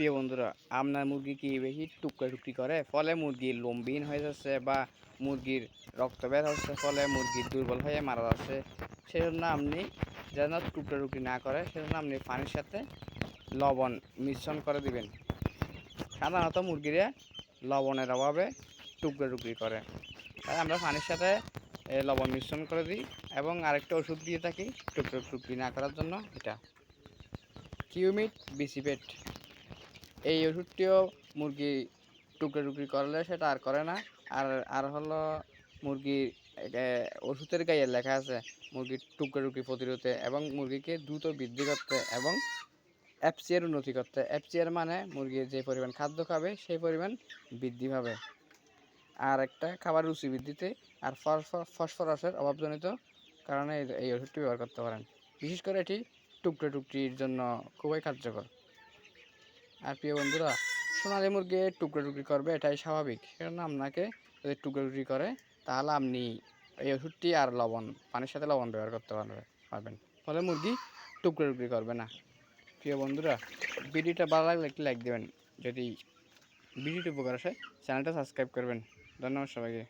প্রিয় বন্ধুরা, আপনার মুরগি কি বেশি টুকরা টুকরি করে? ফলে মুরগির লম্বিন হয়ে যাচ্ছে বা মুরগির রক্ত বের হচ্ছে, ফলে মুরগির দুর্বল হয়ে মারা যাচ্ছে। সেজন্য আপনি যেন টুকরা টুকরি না করে, সেজন্য আপনি পানির সাথে লবণ মিশ্রণ করে দিবেন। সাধারণত মুরগিরা লবণের অভাবে টুকরা টুকরি করে। তাই আমরা পানির সাথে লবণ মিশ্রণ করে দিই এবং আরেকটা ওষুধ দিয়ে থাকি টুকরো টুকরি না করার জন্য, এটা। কিউমিট বিসিপেট এই ওষুধটিও মুরগি টুকরো টুকরি করলে সেটা আর করে না। আর আর হলো মুরগির ওষুধের গায়ে লেখা আছে মুরগির টুকরো টুকরি প্রতিরোধে এবং মুরগিকে দ্রুত বৃদ্ধি করতে এবং এফসিএর উন্নতি করতে। এফসিএর মানে মুরগির যে পরিমাণ খাদ্য খাবে, সেই পরিমাণ বৃদ্ধি পাবে। আর একটা খাবার রুচি বৃদ্ধিতে আর ফসফরাসের অভাবজনিত কারণে এই ওষুধটি ব্যবহার করতে পারেন। বিশেষ করে এটি টুকরো টুকরির জন্য খুবই কার্যকর। আর প্রিয় বন্ধুরা, সোনালি মুরগি টুকরো টুকরি করবে, এটাই স্বাভাবিক। সেজন্য আপনাকে যদি টুকরো টুকরি করে, তাহলে আপনি এই ওষুধটি আর লবণ, পানির সাথে লবণ ব্যবহার করতে পারবে, পারবেন। ফলে মুরগি টুকরো টুকরি করবে না। প্রিয় বন্ধুরা, ভিডিওটা ভালো লাগলে একটি লাইক দেবেন। যদি ভিডিওটি উপকার আসে, চ্যানেলটা সাবস্ক্রাইব করবেন। ধন্যবাদ সবাইকে।